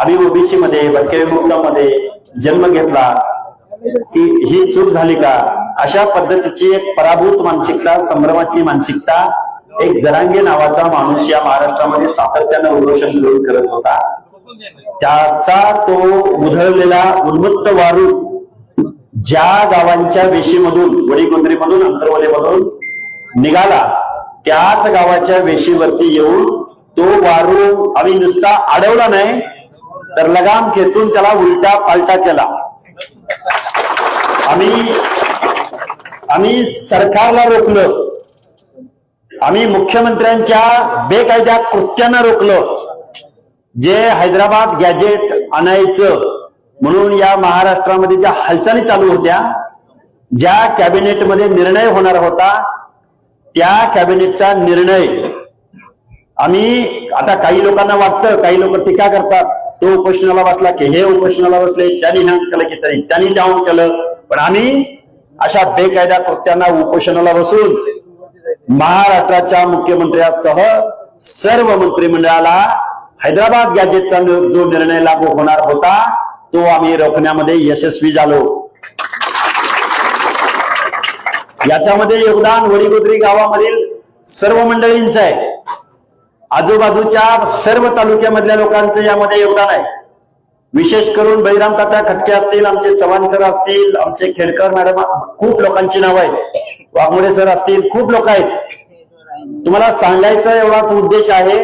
आम्ही ओबीसी मध्ये भटके विमुक्तामध्ये जन्म घेतला. ती ही चूक झाली का? अशा पद्धतीची एक पराभूत मानसिकता संभ्रमाची मानसिकता एक जरांगे नावाचा माणूस या महाराष्ट्रामध्ये सातत्यानं उद्घोषण घेऊन करत होता. त्याचा तो उधळलेला उन्मत्त वारू ज्या गावांच्या वेशीमधून वडीगोंद्रीमधून अंतरवलेमधून निघाला त्याच गावाच्या वेशीवरती येऊन तो वारू आम्ही नुसता अडवला नाही तर लगाम खेचून त्याला उलटा पालटा केला. आम्ही आम्ही सरकारला रोखलं. आम्ही मुख्यमंत्र्यांच्या बेकायद्या कृत्यांना रोखलं. जे हैदराबाद गॅजेट आणायचं म्हणून या महाराष्ट्रामध्ये ज्या हालचाली चालू होत्या ज्या कॅबिनेटमध्ये निर्णय होणार होता त्या कॅबिनेटचा निर्णय. आम्ही आता काही लोकांना वाटतं काही लोक टीका करतात. तो उपोषणाला बसला की हे उपोषणाला बसले त्यांनी ह्या केलं की तरी त्यांनी त्याहून केलं. पण आम्ही अशा बेकायदा कृत्यांना उपोषणाला बसून महाराष्ट्राच्या मुख्यमंत्र्यासह सर्व मंत्रिमंडळाला हैदराबाद गॅजेटचा जो निर्णय लागू होणार होता तो आम्ही रोखण्यामध्ये यशस्वी झालो. याच्यामध्ये योगदान वडीगोद्री गावामधील सर्व मंडळींचं आहे. आजूबाजूच्या सर्व तालुक्यामधल्या लोकांचं यामध्ये योगदान आहे. विशेष करून बहिराम काका खटके असतील आमचे चव्हाण सर असतील आमचे खेडकर मॅडम खूप लोकांची नावं आहेत. वाघमोडे सर असतील खूप लोक आहेत. तुम्हाला सांगायचा एवढाच उद्देश आहे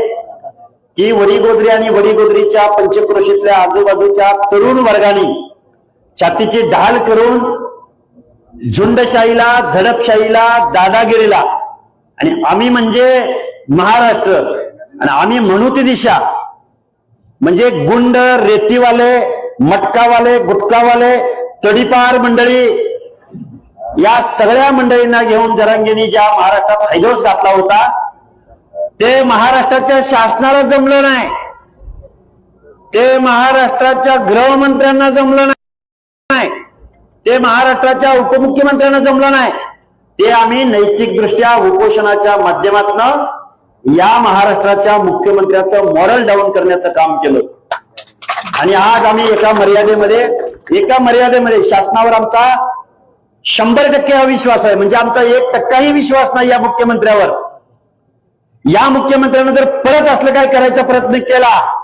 की वडीगोद्री आणि वडीगोद्रीच्या पंचक्रोशीतल्या आजूबाजूच्या तरुण वर्गाने छातीची ढाल करून झुंडशाहीला झडपशाहीला दादागिरीला आणि आम्ही म्हणजे महाराष्ट्र आणि आम्ही म्हणू ती दिशा. म्हणजे गुंड रेतीवाले मटकावाले गुटकावाले तडीपार मंडळी या सगळ्या मंडळींना घेऊन जरांगीनी ज्या महाराष्ट्रात हैदोस घातला होता ते महाराष्ट्राच्या शासनाला जमलं नाही. ते महाराष्ट्राच्या गृहमंत्र्यांना जमलं नाही. ते महाराष्ट्राच्या उपमुख्यमंत्र्यांना जमलं नाही. ते आम्ही नैतिकदृष्ट्या उपोषणाच्या माध्यमातून या महाराष्ट्राच्या मुख्यमंत्र्याचं मॉरल डाऊन करण्याचं काम केलं. आणि आज आम्ही एका मर्यादेमध्ये एका मर्यादेमध्ये शासनावर आमचा शंभर टक्के हा विश्वास आहे. म्हणजे आमचा एक टक्काही विश्वास नाही या मुख्यमंत्र्यावर. या मुख्यमंत्र्यानं जर परत असलं काय करायचा प्रयत्न केला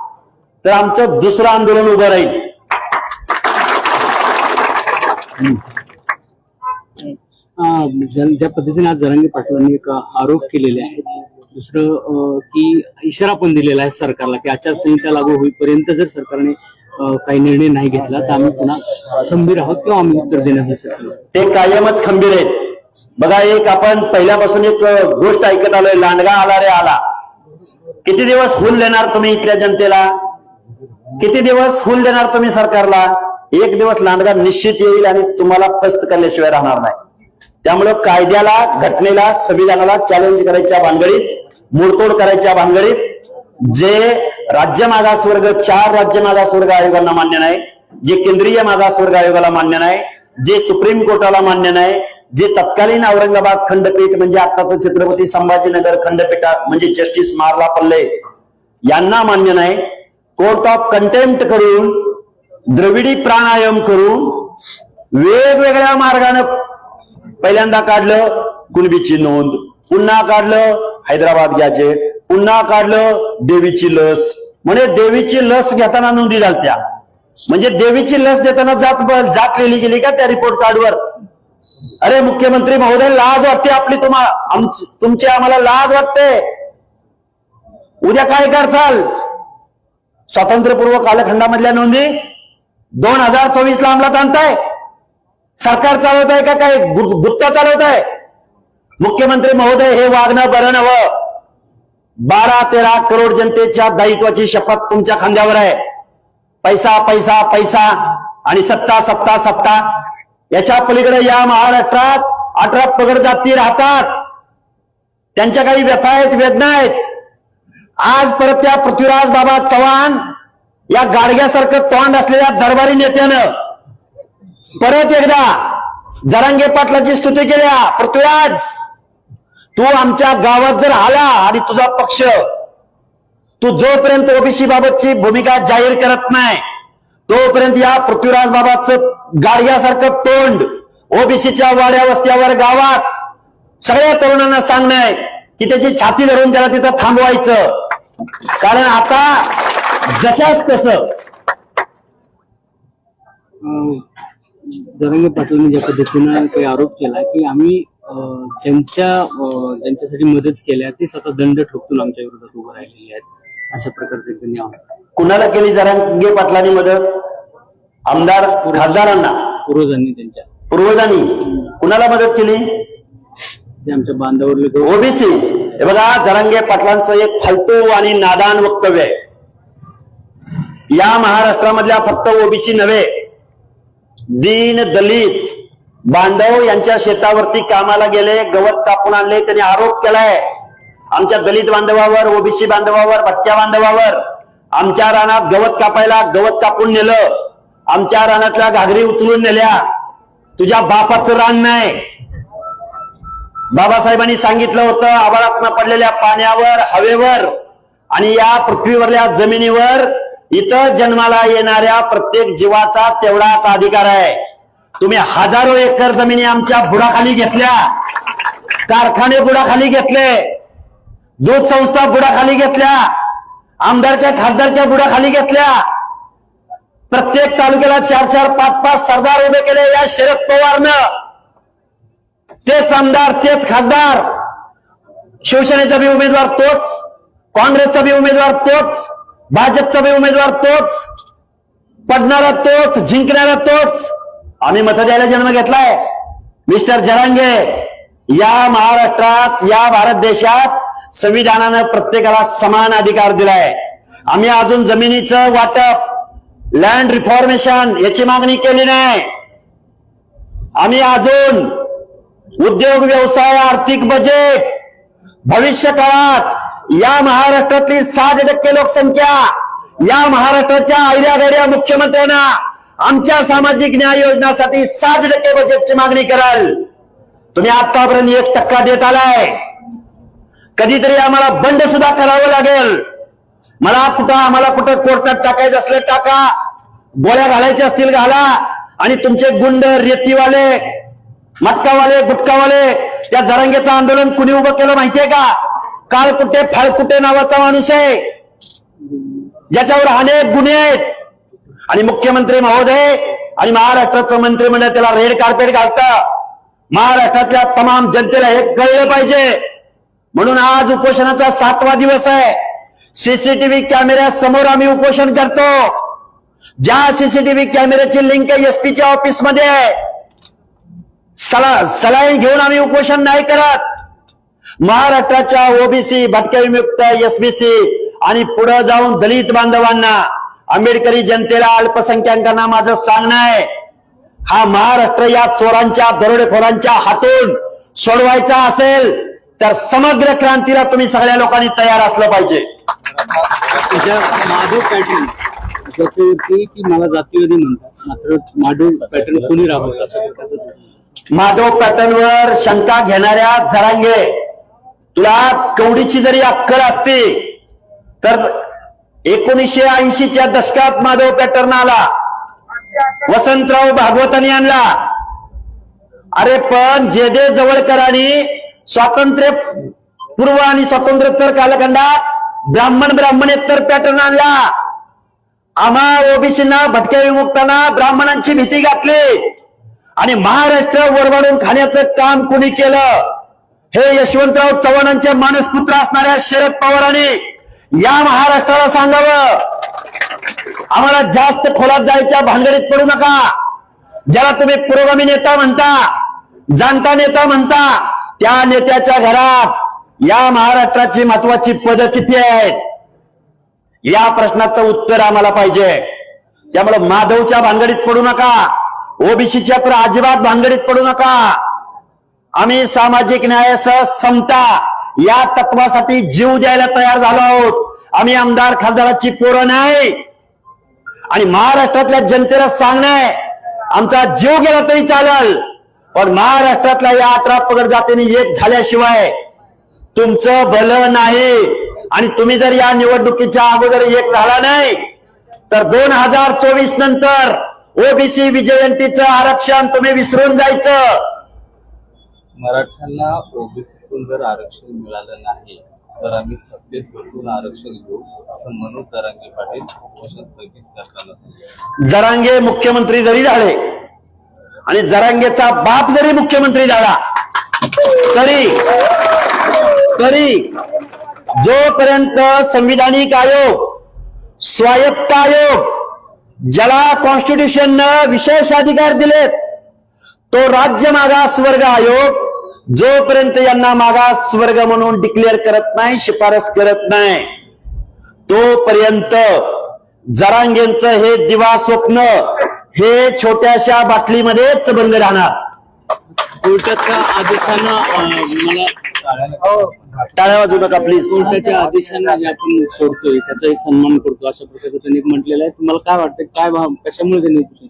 तर आमचं दुसरं आंदोलन उभं राहील. अं, जर- ज्या पद्धतीने आज जरांगी पाटलांनी एक आरोप केलेले आहेत दुसरं की इशारा पण दिलेला आहे सरकारला की आचारसंहिता लागू होईपर्यंत जर सरकारने काही निर्णय नाही घेतला तर आम्ही पुन्हा खंबीर आहोत किंवा आम्ही उत्तर देण्याचं ते कायमच खंबीर आहेत. बघा एक आपण पहिल्यापासून एक गोष्ट ऐकत आलोय लांडगा आला रे आला. किती दिवस हुल देणार तुम्ही इथल्या जनतेला? किती दिवस हुल देणार तुम्ही सरकारला? एक दिवस लांडगा निश्चित येईल आणि तुम्हाला फस्त करल्याशिवाय राहणार नाही. त्यामुळं कायद्याला घटनेला संविधानाला चॅलेंज करायच्या भानगडीत मोडतोड करायच्या भानगडीत जे राज्य मागासवर्ग चार राज्य मागासवर्ग आयोगांना मान्य नाही जे केंद्रीय मागासवर्ग आयोगाला मान्य नाही जे सुप्रीम कोर्टाला मान्य नाही जे तत्कालीन औरंगाबाद खंडपीठ म्हणजे आताचं छत्रपती संभाजीनगर खंडपीठात म्हणजे जस्टिस मारला पल्ले यांना मान्य नाही. कोर्ट ऑफ कंटेम्प्ट करून द्रविडी प्राणायाम करून वेगवेगळ्या मार्गानं पहिल्यांदा काढलं कुणबीची नोंद पुन्हा काढलं हैदराबाद गॅजेट पुन्हा काढलं देवीची लस. म्हणजे देवीची लस घेताना नोंदी झालत्या. म्हणजे देवीची लस देताना जात जात लिहिली गेली का त्या रिपोर्ट कार्डवर अरे मुख्यमंत्री महोदय लाज वाटते आपली तुम्हा तुमची आम्हाला लाज वाटते. उद्या काय करचाल? स्वातंत्र्यपूर्व कालखंडामधल्या नोंदी दोन हजार चोवीस ला अंमलात आणताय. सरकार चालवत आहे का काय? गु- गुत्ता चालवत आहे मुख्यमंत्री महोदय हे वागणं बरं नवं बारा तेरा करोड जनतेच्या दायित्वाची शपथ तुमच्या खांद्यावर आहे. पैसा पैसा पैसा आणि सत्ता सत्ता सत्ता. याच्या पलीकडे या महाराष्ट्रात अठरा पगड जाती राहतात. त्यांच्या काही व्यथा आहेत वेदना आहेत. आज परत त्या पृथ्वीराज बाबा चव्हाण या गाडग्यासारखं तोंड असलेल्या दरबारी नेत्यानं परत एकदा जरांगे पाटलाची स्तुती केल्या. पृथ्वीराज! तू आमच्या गावात जर आला आणि तुझा पक्ष तू जोपर्यंत ओबीसी बाबतची भूमिका जाहीर करत नाही तोपर्यंत या पृथ्वीराज बाबाचं गाडग्यासारखं तोंड ओबीसीच्या वाड्या वस्त्यावर गावात सगळ्या तरुणांना सांगणंय की त्याची छाती धरून त्याला तिथं थांबवायचं. कारण आता जशाच तस अं, जरांगे पाटलांनी ज्या पद्धतीनं काही आरोप केला की आम्ही ज्यांच्या ज्यांच्यासाठी मदत केल्या तेच आता दंड ठोकून आमच्या विरोधात उभं राहिलेले आहेत. अशा प्रकारचे त्यांनी कुणाला केली जरांगे पाटलांनी मदत? आमदार खासदारांना? पूर्वजांनी त्यांच्या. पूर्वजांनी? कुणाला मदत केली? जे आमच्या बांधावरले गौ- ओबीसी. हे बघा जरांगे पाटलांचं एक फालतू आणि नादान वक्तव्य आहे. या महाराष्ट्रामधल्या फक्त ओबीसी नव्हे दीन दलित बांधव यांच्या शेतावरती कामाला गेले गवत कापून आणले त्यांनी आरोप केलाय. आमच्या दलित बांधवावर ओबीसी बांधवावर भटक्या बांधवावर आमच्या रानात गवत कापायला गवत कापून नेलं. आमच्या रानातल्या घागरी उचलून नेल्या. तुझ्या बापाचं रान नाही. बाबासाहेबांनी सांगितलं होतं आबाळातनं पडलेल्या पाण्यावर हवेवर आणि या पृथ्वीवरल्या जमिनीवर इथं जन्माला येणाऱ्या प्रत्येक जीवाचा तेवढाच अधिकार आहे. तुम्ही हजारो एकर जमिनी आमच्या बुडाखाली घेतल्या. कारखाने बुडाखाली घेतले. दूध संस्था बुडाखाली घेतल्या. आमदारच्या खासदारच्या बुडाखाली घेतल्या. प्रत्येक तालुक्याला चार चार पाच पाच सरदार उभे केले या शरद पवारनं. तेच आमदार तेच खासदार. शिवसेनेचा बी उमेदवार तोच. काँग्रेसचा बी उमेदवार तोच. भाजपचा बी उमेदवार तोच. पडणारा तोच जिंकणारा तोच. आम्ही मत द्यायला जन्म घेतलाय. मिस्टर जरांगे या महाराष्ट्रात या भारत देशात संविधानानं प्रत्येकाला समान अधिकार दिलाय. आम्ही अजून जमिनीचं वाटप लँड रिफॉर्मेशन याची मागणी केली नाही. आम्ही अजून उद्योग व्यवसाय आर्थिक बजेट भविष्य काळात या महाराष्ट्रातली साठ टक्के लोकसंख्या या महाराष्ट्राच्या आयड्या मुख्यमंत्र्यांना आमच्या सामाजिक न्याय योजनासाठी साठ टक्के बजेटची मागणी कराल. तुम्ही आतापर्यंत एक टक्का देत आलाय. कधीतरी आम्हाला बंड सुद्धा करावं लागेल. मला कुठं आम्हाला कुठं कोर्टात टाकायचं असलं टाका. गोळ्या घालायच्या असतील घाला. आणि तुमचे गुंड रेतीवाले मटकावाले गुटकावाले त्या जरांगेचं आंदोलन कुणी उभं केलं माहितीये का? काळ कुठे फाळ कुठे नावाचा माणूस आहे. ज्याच्यावर अनेक गुन्हे आहेत. आणि मुख्यमंत्री महोदय आणि महाराष्ट्राचं मंत्रिमंडळ त्याला रेड कार्पेट घालतं. महाराष्ट्रातल्या तमाम जनतेला हे कळलं पाहिजे. म्हणून आज उपोषणाचा सातवा दिवस आहे. सीसीटीव्ही कॅमेऱ्या समोर आम्ही उपोषण करतो. ज्या सीसीटीव्ही कॅमेऱ्याची लिंक एसपीच्या ऑफिसमध्ये. आहे सला सलाईन घेऊन आम्ही उपोषण नाही करत. महाराष्ट्राच्या ओबीसी भटक्या विमुक्त एसबीसी आणि पुढे जाऊन दलित बांधवांना आंबेडकरी जनतेला अल्पसंख्याकांना माझं सांगणं आहे. हा महाराष्ट्र या चोरांच्या दरोडेखोरांच्या हातून सोडवायचा असेल तर समग्र क्रांतीला तुम्ही सगळ्या लोकांनी तयार असलं पाहिजे. माधव पॅटर्न. ज्याच्यावरती की मला जातीवादी म्हणतात मात्र माधव पॅटर्न कोणी असं प्रकारचं माधव पॅटर्नवर शंका घेणाऱ्या जरांगे तुला कवडीची जरी अक्कल असती तर एकोणीसशे ऐंशीच्या दशकात माधव पॅटर्न आला. वसंतराव भागवतांनी आणला. अरे पण जेदे जवळकरांनी स्वातंत्र्य पूर्व आणि स्वातंत्र्योत्तर कालखंडात ब्राह्मण ब्राह्मणेतर पॅटर्न आणला. आम्हा ओबीसींना भटक्या विमुक्तांना ब्राह्मणांची भीती घातली. आणि महाराष्ट्र वरवाडून खाण्याचं काम कुणी केलं? हे यशवंतराव चव्हाणांचे मानसपुत्र असणाऱ्या शरद पवारांनी या महाराष्ट्राला सांगावं. आम्हाला जास्त खोलात जायच्या भानगडीत पडू नका. ज्याला तुम्ही पुरोगामी नेता म्हणता जाणता नेता म्हणता त्या नेत्याच्या घरात या महाराष्ट्राची महत्वाची पद किती आहेत? या प्रश्नाचं उत्तर आम्हाला पाहिजे. त्यामुळे माधवच्या भानगडीत पडू नका. ओबीसीच्या तर अजिबात भानगडीत पडू नका. आम्ही सामाजिक न्यायासह समता या तत्वासाठी जीव द्यायला तयार झालो आहोत. आम्ही आमदार खासदाराची पोरं नाही. आणि महाराष्ट्रातल्या जनतेला सांगणं आमचा जीव गेला तरी चालेल. पण महाराष्ट्रातल्या या अठरा पगड जातीने एक झाल्याशिवाय तुमचं भलं नाही. आणि तुम्ही जर या निवडणुकीच्या अगोदर एक झाला नाही तर दोन हजार चोवीस नंतर ओबीसी विजयंतीचं आरक्षण तुम्ही विसरून जायचं. मराठ्यांना ओबीसीतून जर आरक्षण मिळालं नाही तर आम्ही सत्तेत बसून आरक्षण घेऊ असं मनोज दरांगे पाटील उपोषण स्थगित करताना. जरांगे मुख्यमंत्री जरी झाले आणि जरांगेचा बाप जरी मुख्यमंत्री झाला तरी तरी जोपर्यंत संविधानिक आयोग स्वायत्त आयोग ज्याला कॉन्स्टिट्यूशननं विशेष अधिकार दिलेत तो राज्य मागास वर्ग आयोग जोपर्यंत यांना मागास वर्ग म्हणून डिक्लेअर करत नाही शिफारस करत नाही तोपर्यंत जरांगेंचं हे दिवा स्वप्न हे छोट्याशा बाटलीमध्येच बंद राहणार. कोर्टाच्या आदेशानं टाळ्या वाजू नका प्लीज कोर्टाच्या आदेशानं जे आपण सोडतोय त्याचाही सन्मान करतो अशा प्रकारचं त्यांनी म्हटलेलं आहे. तुम्हाला काय वाटतं काय भाव कशामुळे त्यांनी?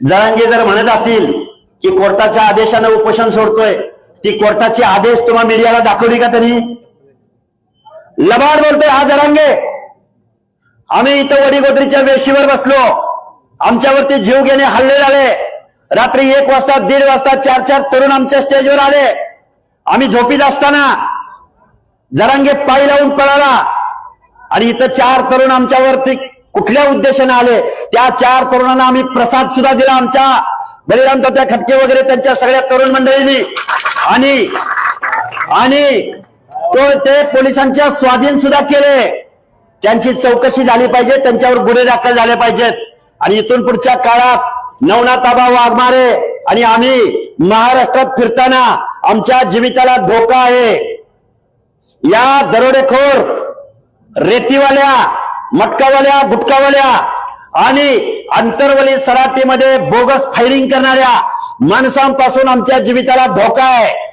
जरांगे जर म्हणत असतील की कोर्टाच्या आदेशानं उपोषण सोडतोय ती कोर्टाचे आदेश तुम्हा मीडियाला दाखवली का त्यांनी लबाड बोलतोय हा जरांगे. आम्ही इथं वडीगोत्रीच्या वेशीवर बसलो. आमच्यावरती जीव घेणे हल्ले झाले. रात्री एक वाजता दीड वाजता चार चार तरुण आमच्या स्टेजवर आले. आम्ही झोपीत असताना जरांगे पायी लावून पळाला. आणि इथं चार तरुण आमच्यावरती कुठल्या उद्देशाने आले? त्या चार तरुणांना आम्ही प्रसाद सुद्धा दिला आमच्या. बलिराम त्या खटके वगैरे त्यांच्या सगळ्या तरुण मंडळींनी आणि आणि तो ते पोलिसांच्या स्वाधीन सुद्धा केले. त्यांची चौकशी झाली पाहिजे त्यांच्यावर गुन्हे दाखल झाले पाहिजेत. आणि इथून पुढच्या काळात नवनाथाबा वाघमारे आणि आम्ही महाराष्ट्रात फिरताना आमच्या जीविताला धोका आहे. या दरोडेखोर रेतीवाल्या मटकावाल्या गुटकावाल्या आणि अंतरवली सराटीमध्ये बोगस फायरिंग करणाऱ्या माणसांपासून आमच्या जीविताला धोका आहे.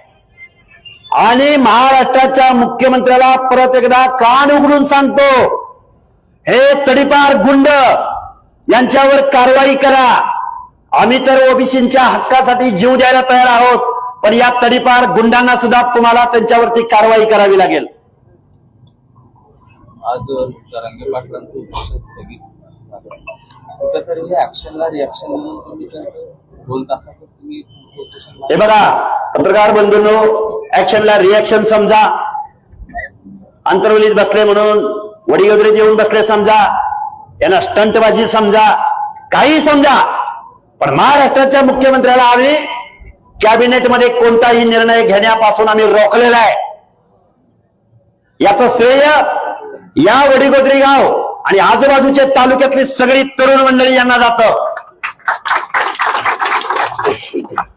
आणि महाराष्ट्राच्या मुख्यमंत्र्याला परत एकदा कान उघडून सांगतो हे तडीपार गुंड यांच्यावर कारवाई करा. आम्ही तर ओबीसीच्या हक्कासाठी जीव द्यायला तयार आहोत पण या तडीपार गुंडांना सुद्धा तुम्हाला त्यांच्यावरती कारवाई करावी लागेल. आज कुठेतरी हे ऍक्शनला रिॲक्शन म्हणून तुम्ही तुम्ही हे बघा पत्रकार बंधूंनो ऍक्शनला रिॲक्शन समजा. अंतर्वलीत बसले म्हणून वडीगोदरीत येऊन बसले समजा. यांना स्टंटबाजी समजा. काही समजा. पण महाराष्ट्राच्या मुख्यमंत्र्याला आम्ही कॅबिनेटमध्ये कोणताही निर्णय घेण्यापासून आम्ही रोखलेला आहे. याचं श्रेय या वडीगोदरी गाव आणि आजूबाजूच्या तालुक्यातली सगळी तरुण मंडळी यांना जातं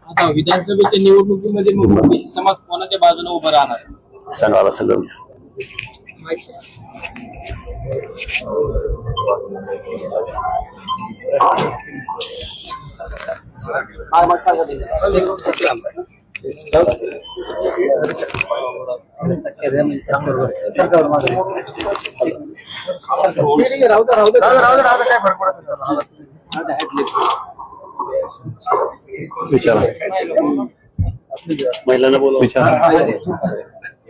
आता विधानसभेच्या निवडणुकीमध्ये मग ओबीसी समाज कोणाच्या बाजूने उभं राहणार आहे? सांगा सगळं विचारा महिलांना बोला विचारा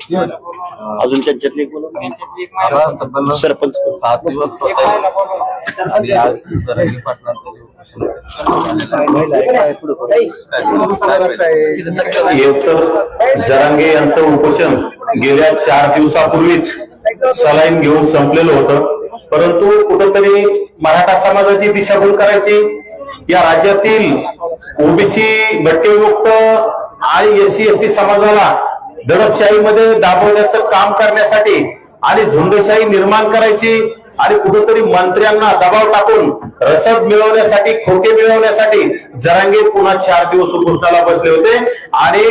अजून त्यांच्यातली तब्बल सरपंच सात दिवस होत आहे. आणि आज दरांगे पाटलांचं जे उपोषण झालेलं आहे. एक तर जरांगे यांचं उपोषण गेल्या चार दिवसापूर्वीच सलाईन घेऊन संपलेलं होतं. परंतु कुठंतरी मराठा समाजाची दिशाभूल करायची या राज्यातील ओबीसी भट्टीमुक्त आणि एस सी एस टी समाजाला दडपशाहीमध्ये दाबवण्याचं काम करण्यासाठी आणि झुंडशाही निर्माण करायची आणि कुठेतरी मंत्र्यांना दबाव टाकून रसद मिळवण्यासाठी खोटे मिळवण्यासाठी जरांगे पुन्हा चार दिवस उपोषणाला बसले होते. आणि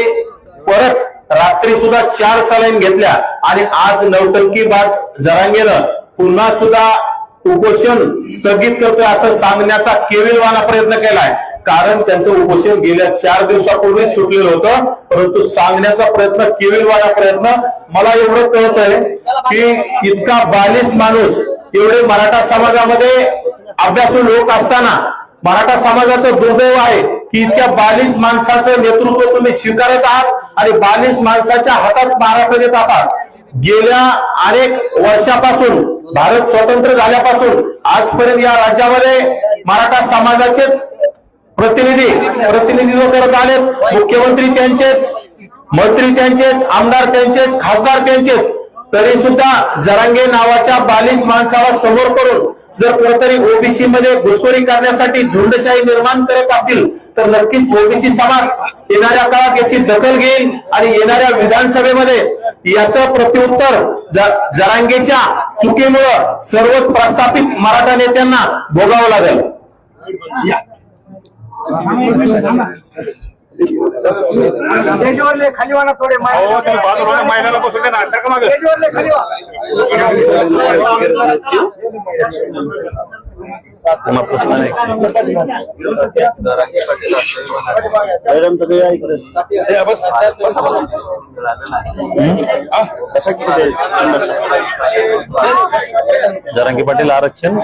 परत रात्री सुद्धा चार सलाईन घेतल्या आणि आज नौटंकी बाज जरांगेनं पुन्हा सुद्धा उपोषण स्थगित करतोय असं सांगण्याचा केविलवाना प्रयत्न केलाय. कारण त्यांचं उपोषण गेल्या चार दिवसापूर्वी सुटलेलं होतं. परंतु सांगण्याचा प्रयत्न केविलवाना प्रयत्न मला एवढं कळत आहे की इतका बालिश माणूस एवढे मराठा समाजामध्ये अभ्यासू लोक असताना मराठा समाजाचं दुर्दैव आहे की इतक्या बालिश माणसाचं नेतृत्व तुम्ही स्वीकारत आहात आणि बालिश माणसाच्या हातात महाराष्ट्र देत आहात. गेल्या अनेक वर्षापासून भारत स्वतंत्र झाल्यापासून आजपर्यंत या राज्यामध्ये मराठा समाजाचेच प्रतिनिधी प्रतिनिधित्व करत आलेत मुख्यमंत्री त्यांचेच मंत्री त्यांचेच आमदार त्यांचेच खासदार त्यांचेच तरी सुद्धा जरांगे नावाच्या बालिश माणसाला समोर करून जर कुठेतरी ओबीसी मध्ये घुसखोरी करण्यासाठी झुंडशाही निर्माण करत असतील तर नक्कीच ओबीसी समाज येणाऱ्या काळात याची दखल घेईल आणि येणाऱ्या विधानसभेमध्ये याचं प्रत्युत्तर जरांगेच्या चुकीमुळं सर्वच प्रस्थापित मराठा नेत्यांना भोगावं लागेल. स्टेजवरले खाली वाला थोडे महिन्याला बसून दे ना स्टेजवरले खाली वा जरांगे पाटील. जरांगी आरक्षण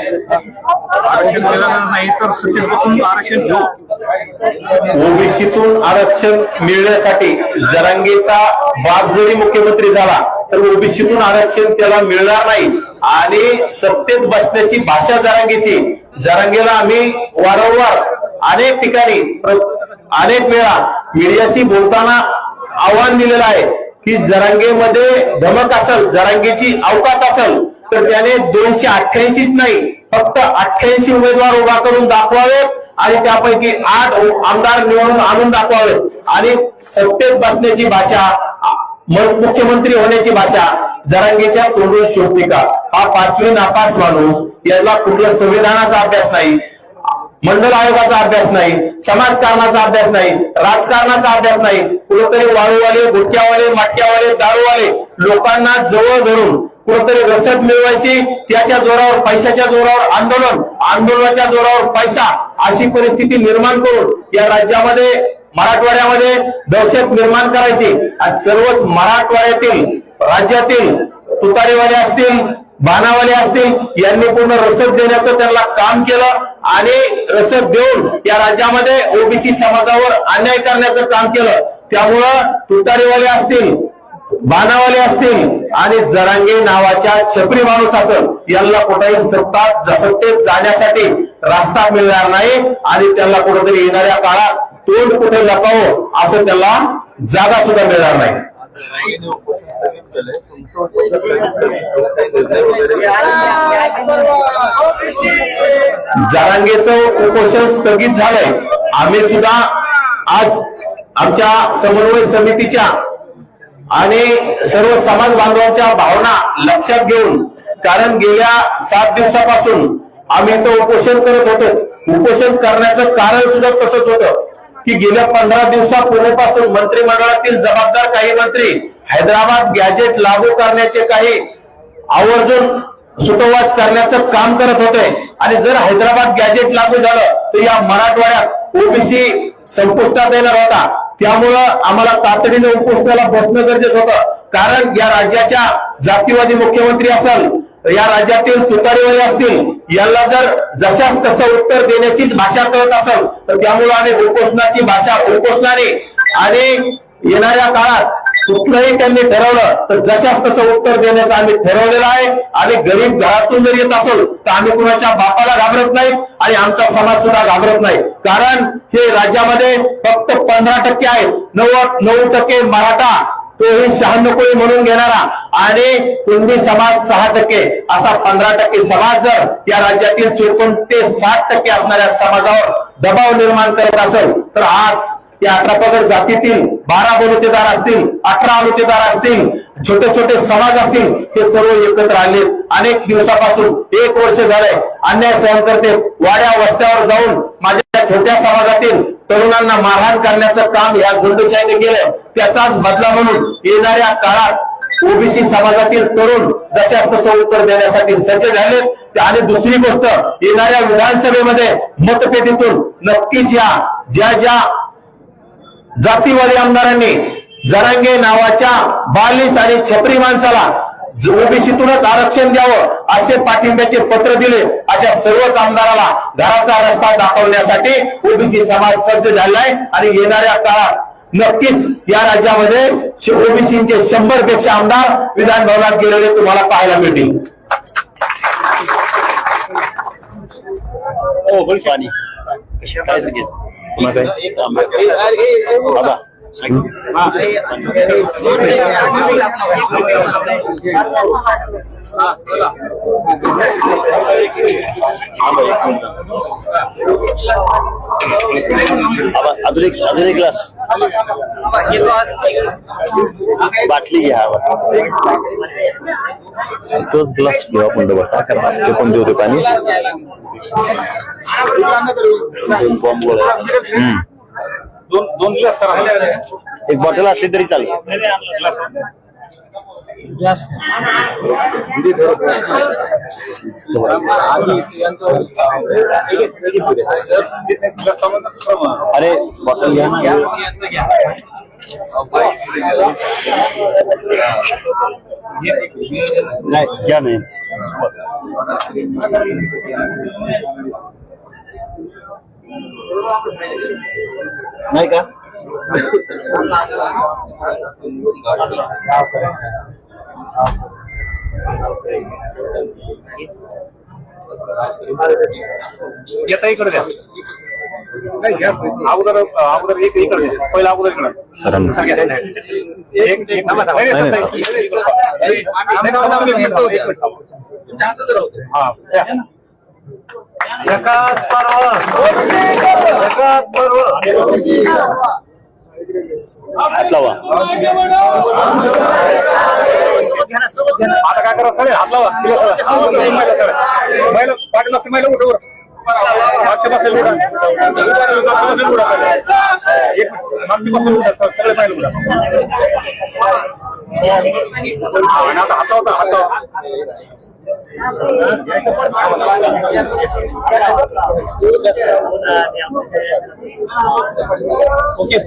नाही तर सचिनपासून आरक्षण घेऊ ओबीसीतून आरक्षण मिळण्यासाठी जरांगेचा बाप जरी मुख्यमंत्री झाला तर ओबीसीतून आरक्षण त्याला मिळणार नाही. आणि सत्तेत बसण्याची भाषा जरांगेची. जरांगेला आम्ही वारंवार अनेक ठिकाणी अनेक वेळा मीडियाशी बोलताना आव्हान दिलेलं आहे की जरांगेमध्ये धमक असेल जरांगेची अवकात असेल तर त्याने दोनशे अठ्ठ्याऐंशीच नाही फक्त अठ्ठ्याऐंशी उमेदवार उभा करून दाखवावेत आणि त्यापैकी आठ आमदार निवडून आणून दाखवावेत. आणि सत्तेत बसण्याची भाषा मुख्यमंत्री होण्याची भाषा जरांगेच्या तोंडून शोधते का हा पाचवी नापास माणूस याला कुठल्या संविधानाचा अभ्यास नाही मंडल आयोगाचा अभ्यास नाही समाजकारणाचा अभ्यास नाही राजकारणाचा अभ्यास नाही कुठेतरी वाळूवाले गुटक्यावाले मटक्यावाले दारूवाले लोकांना जवळ धरून कुठेतरी रसद मिळवायची त्याच्या जोरावर पैशाच्या जोरावर आंदोलन आंदोलनाच्या जोरावर पैसा अशी परिस्थिती निर्माण करून या राज्यामध्ये मराठवाड्यामध्ये दहशत निर्माण करायची. आणि सर्वच मराठवाड्यातील राज्यातील तुतारीवाले असतील बाणावाले असतील यांनी पूर्ण रसद देण्याचं त्यांना काम केलं आणि रसद देऊन या राज्यामध्ये ओबीसी समाजावर अन्याय करण्याचं काम केलं. त्यामुळं तुतारीवाले असतील बाणावाले असतील आणि जरांगे नावाच्या छपरी माणूस असेल यांना कुठेही सत्ता सत्तेत जाण्यासाठी रास्ता मिळणार नाही आणि त्यांना कुठेतरी येणाऱ्या काळात तोंड कुठे लपावं असं त्याला जागा सुद्धा मिळणार नाही. जरांगेने उपोषण स्थगित जरांगेचं उपोषण स्थगित झालंय. आम्ही सुद्धा आज आमच्या समन्वय समितीच्या आणि सर्व समाज बांधवांच्या भावना लक्षात घेऊन कारण गेल्या सात दिवसापासून आम्ही इथं उपोषण करत होतो. उपोषण करण्याचं कारण सुद्धा तसंच होतं. की गेल्या पंधरा दिवसापूर्वीपासून मंत्रिमंडळातील जबाबदार काही मंत्री हैदराबाद गॅजेट लागू करण्याचे काही आवर्जून सुतोवाच करण्याचं काम करत होते. आणि जर हैदराबाद गॅजेट लागू झालं तर या मराठवाड्यात ओबीसी संपुष्टात येणार होता. त्यामुळं आम्हाला तातडीने उपोषणाला बसणं गरजेचं होतं. कारण या राज्याच्या जातीवादी मुख्यमंत्री असेल या राज्यातील तुतारीवाले असतील यांना जर जशाच तसं उत्तर देण्याचीच भाषा कळत असेल तर त्यामुळे आम्ही उपोषणाची भाषा उपोषणाने आणि येणाऱ्या काळात कुठलंही त्यांनी ठरवलं तर जशाच तसं उत्तर देण्याचं आम्ही ठरवलेलं आहे. आणि गरीब घरातून जर येत असेल तर आम्ही कुणाच्या बापाला घाबरत नाही आणि आमचा समाज सुद्धा घाबरत नाही. कारण हे राज्यामध्ये फक्त पंधरा टक्के आहेत. नव्वद नऊ टक्के मराठा तोही शहाण्णव कोळी म्हणून घेणारा. आणि कुणबी समाज सहा टक्के असा पंधरा टक्के समाज जर या राज्यातील चोपन्न ते साठ टक्के असणाऱ्या समाजावर दबाव निर्माण करत असेल तर आज या अठरा पगड जातीतील बारा बलुतेदार असतील अठरा अनुतेदार असतील छोटे छोटे समाज असतील ते सर्व एकत्र आले. अनेक दिवसापासून एक वर्ष झालंय अन्याय सहन करते. वाड्या वस्त्यावर जाऊन माझ्या छोट्या समाजातील तरुणांना मारहाण करण्याचं काम या झुंडशाहीने केलंय. त्याचाच बदला म्हणून येणाऱ्या काळात ओबीसी समाजातील तरुण जशाच तसं उत्तर देण्यासाठी सज्ज झालेत. ते- आणि दुसरी गोष्ट येणाऱ्या विधानसभेमध्ये मतपेटीतून नक्कीच या ज्या ज्या जातीवादी आमदारांनी जरांगे नावाच्या बालिश आणि छपरी माणसाला ओबीसीतूनच आरक्षण द्यावं असे पाठिंब्याचे पत्र दिले अशा सर्वच आमदाराला घराचा रस्ता दाखवण्यासाठी ओबीसी समाज सज्ज झालाय आणि येणाऱ्या काळात नक्कीच या राज्यामध्ये ओबीसीचे शंभरपेक्षा आमदार विधान भवनात गेलेले तुम्हाला पाहायला मिळतील हो पाणी काय सांगेल? पुन्हा काय? बाबा. बाबा, अजून एक अजून एक ग्लास बाटली घ्या तोच ग्लास घेऊ आपण डबल काय करणार ते पण देऊ दे पाणी बॉम्ब गोळ्या. हम्म. दोन दोन दिवस करा एक बॉटल असली तरी चालेल. अरे बॉटल घ्या ना. नाही घ्या नाही नाही का येता इकडे द्या नाही, घ्या. अगोदर अगोदर एक इकडे द्या. पहिला अगोदर इकडे सरांना. सांगा. एक एक थांबा, थांबा. नाही, नाही, थांबा. नाही, थांबा, थांबा. एक मिनिट, एक मिनिट. हा, द्या. एकाच पर्व एकाच पर्व आता काय करा सगळे हात लावा तिला महिला सगळ्या. महिला उठव मागच्या पासून उडा. मागच्या उडा सगळे. एक उडा. सगळे महिला उडा. हात आणि हातावर ओके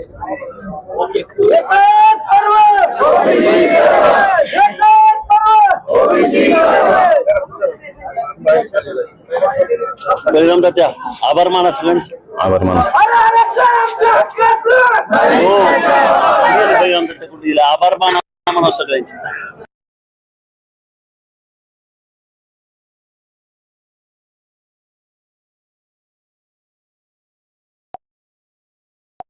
बळीराम तात्या आभार माना सगळ्यांचे आभार माना हो बळीराम तात्या कुठे दिला आभार माना म्हणा सगळ्यांचे